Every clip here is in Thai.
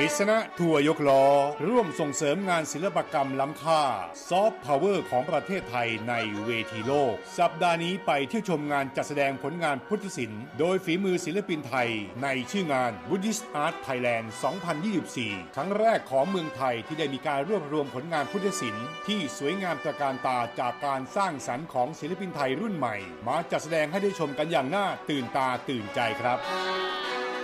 กฤษณะทัวร์ยกล้อ ร่วมส่งเสริมงานศิลปกรรมล้ำค่า ซอฟต์พาวเวอร์ของประเทศไทยในเวทีโลก สัปดาห์นี้ไปเที่ยวชมงานจัดแสดงผลงานพุทธศิลป์ โดยฝีมือศิลปินไทย ในชื่องาน Buddhist Art Thailand 2024 ครั้งแรกของเมืองไทยที่ได้มีการรวบรวมผลงานพุทธศิลป์ที่สวยงามตระการตาจากการสร้างสรรค์ของศิลปินไทยรุ่นใหม่ มาจัดแสดงให้ได้ชมกันอย่างน่าตื่นตาตื่นใจครับ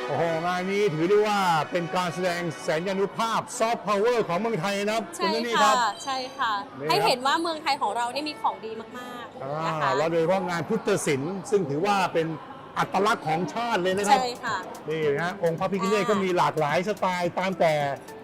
โอ้โหงานนี้ถือได้ว่าเป็นการแสดงแสนยานุภาพซอฟต์พาวเวอร์ของเมืองไทยนะครับใช่ณนี่คค่ะ รับ ใช่ค่ะ นี่ครับ ให้เห็นว่าเมืองไทยของเรานี่มีของดีมากๆอ่นะคะาแล้วโดยเฉพาะงานพุทธศิลป์ซึ่งถือว่าเป็น อัตลักษณ์ของชาติเลยนะครับ ใช่ค่ะ นี่นะฮะองค์พระพิฆเนศอ่าก็มีหลากหลายสไตล์ตามแต่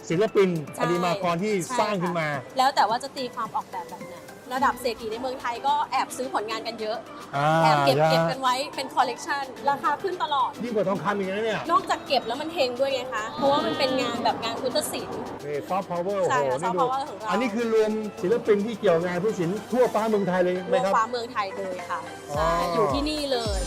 ศิลปินใช่ปฏิมากรที่ใช่สร้างขึ้นมา ค่ะแล้วแต่ว่าจะตีความออกแบบแบบไหนระดับเศรษฐีในเมืองไทยก็แอบซื้อผลงานกันเยอะ อ่าแอบเก็บใช่เก็บกันไว้เป็นคอลเลกชันราคาขึ้นตลอด ยิ่งกว่าทองคำอีกนะเนี่ย นอกจากเก็บแล้วมันเฮงด้วยไงคะ เพราะว่ามันเป็นงานแบบงานพุทธศิลป์ นี่ซอฟต์พาวเวอร์โอ้ใช่โหค่ะนี่ soft ดู power ของเรา อันนี้คือรวมศิลปินที่เกี่ยวงานพุทธศิลป์ทั่วฟ้าเมืองไทยเลยไหมเมืองครับ ฟ้าเมืองไทยเลยค่ะ อ๋อ ใช่ อยู่ที่นี่เลย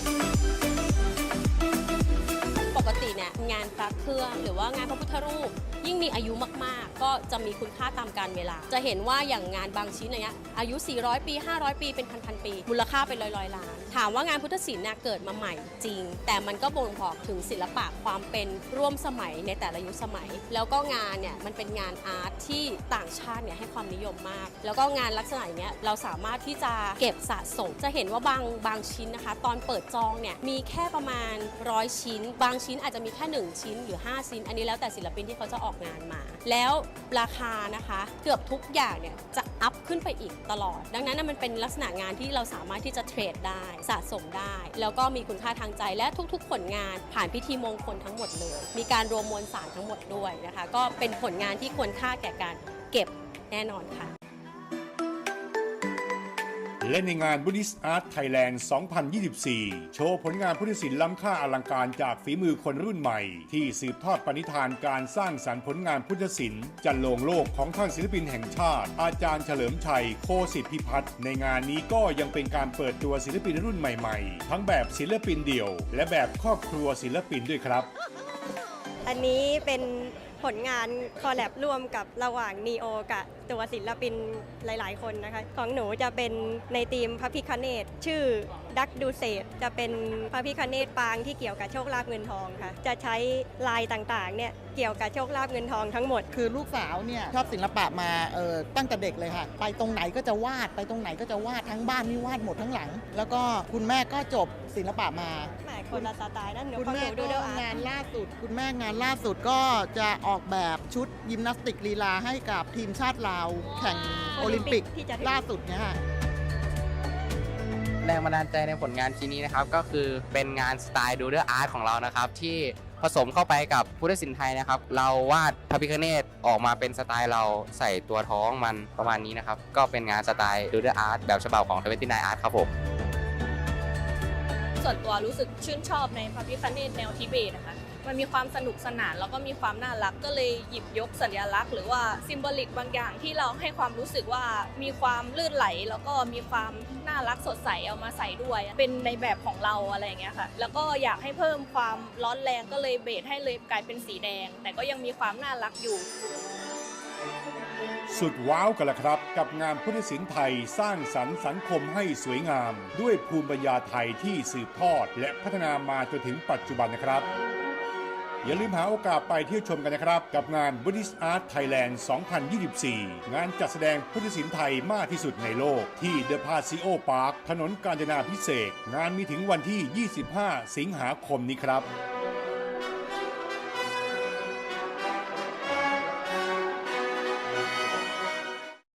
เครื่อง หรือว่างานพระพุทธรูป ยิ่งมีอายุมากๆ ก็จะมีคุณค่าตามกาลเวลา จะเห็นว่าอย่างงานบางชิ้นเงี้ยอายุ 400 ปี 500 ปีเป็นพันๆปี มูลค่าเป็นร้อยๆล้าน ถามว่างานพุทธศิลป์เนี่ยเกิดมาใหม่จริง แต่มันก็บ่งบอกถึงศิลปะความเป็นร่วมสมัยในแต่ละยุคสมัย แล้วก็งานเนี่ยมันเป็นงานอาร์ตที่ต่างชาติเนี่ยให้ความนิยมมาก แล้วก็งานลักษณะอย่างเงี้ยเราสามารถที่จะเก็บสะสม จะเห็นว่าบางบางชิ้นนะคะ ตอนเปิดจองเนี่ยมีแค่ประมาณร้อยชิ้น บางชิ้นอาจจะมีแค่ 1 ชิ้นหรือ 5 ชิ้น อันนี้แล้วแต่ศิลปินที่เขาจะออกงานมา แล้วราคานะคะเกือบทุกอย่างเนี่ยจะอัพขึ้นไปอีกตลอด ดังนั้นนะมันเป็นลักษณะงานที่เราสามารถที่จะเทรดได้สะสมได้ แล้วก็มีคุณค่าทางใจและทุกๆ ผลงานผ่านพิธีมงคลทั้งหมดเลย มีการรวมมวลสารทั้งหมดด้วยนะคะ ก็เป็นผลงานที่ควรค่าแก่การเก็บแน่นอนค่ะ และในงาน Buddhist Art Thailand 2024 โชว์ผลงานพุทธศิลป์ล้ำค่าอลังการจากฝีมือคนรุ่นใหม่ ที่สืบทอดปณิธานการสร้างสรรค์ผลงานพุทธศิลป์จันโลงโลกของท่านศิลปินแห่งชาติ อาจารย์เฉลิมชัย โคสิทธิพิพัฒน์ในงานนี้ก็ยังเป็นการเปิดตัวศิลปินรุ่นใหม่ๆ ทั้งแบบศิลปินเดี่ยว และแบบครอบครัวศิลปินด้วยครับ อันนี้เป็น ผลงานคอลแลบร่วมกับระหว่างนีโอกับตัวศิลปินหลาย ๆ คนนะคะ ของหนูจะเป็นในทีมพระพิคเนตชื่อดักดูเศษจะเป็นพระพิคเนตปางที่เกี่ยวกับโชคลาภเงินทองค่ะ จะใช้ลายต่าง ๆ เนี่ยเกี่ยวกับโชคลาภเงินทองทั้งหมด คือลูกสาวเนี่ยชอบศิลปะมาเออตั้งแต่เด็กเลยค่ะ ไปตรงไหนก็จะวาดไปตรงไหนก็จะวาดทั้งบ้านนี่วาดหมดทั้งหลัง แล้วก็คุณแม่ก็จบศิลปะมาแหมคนละสไตล์นั่นหนูคุณของหแม่นูดูก็เดอาร์งาน ล่าสุด คุณแม่งานล่าสุดก็จะออกแบบชุดยิมนาสติกลีลาให้กับทีมชาติลาว แข่งโอลิมปิกที่จะถึง ล่าสุดเนี่ยค่ะแรงบันดาลใจในผลงานชิ้นนี้นะครับ ก็คือเป็นงานสไตล์ดูเดอร์อาร์ตของเรานะครับ ที่ผสมเข้าไปกับพุทธศิลป์ไทยนะครับ เราวาดพระพิฆเนศออกมาเป็นสไตล์เราใส่ตัวท้องมันประมาณนี้นะครับ ก็เป็นงานสไตล์ดูเดอร์อาร์ตแบบฉบับของทเวนตี้นอาร์ตครับผม ส่วนตัวรู้สึกชื่นชอบในพระพิคเนตแนวทิเบตนะคะ มันมีความสนุกสนานแล้วก็มีความน่ารักก็เลยหยิบยกสัญลักษณ์ หรือว่าซิมโบลิกบางอย่างที่เราให้ความรู้สึกว่ามีความลื่นไหล แล้วก็มีความน่ารักสดใสเอามาใส่ด้วย เป็นในแบบของเราอะไรอย่างเงี้ยค่ะ แล้วก็อยากให้เพิ่มความร้อนแรงก็เลยเบสให้เลยกลายเป็นสีแดง แต่ก็ยังมีความน่ารักอยู่สุดว้าวกันละครับ กับงานพุทธศิลป์ไทยสร้างสรรค์สังคมให้สวยงาม ด้วยภูมิปัญญาไทยที่สืบทอด และพัฒนามาจนถึงปัจจุบันนะครับ อย่าลืมหาโอกาสไปเที่ยวชมกันนะครับ กับงาน Buddhist Art Thailand 2024 งานจัดแสดงพุทธศิลป์ไทยมากที่สุดในโลก ที่ The p a s i o Park ถนนกาญจนาพิเศษงานมีถึงวันที่ 25 สิงหาคมนี้ครับ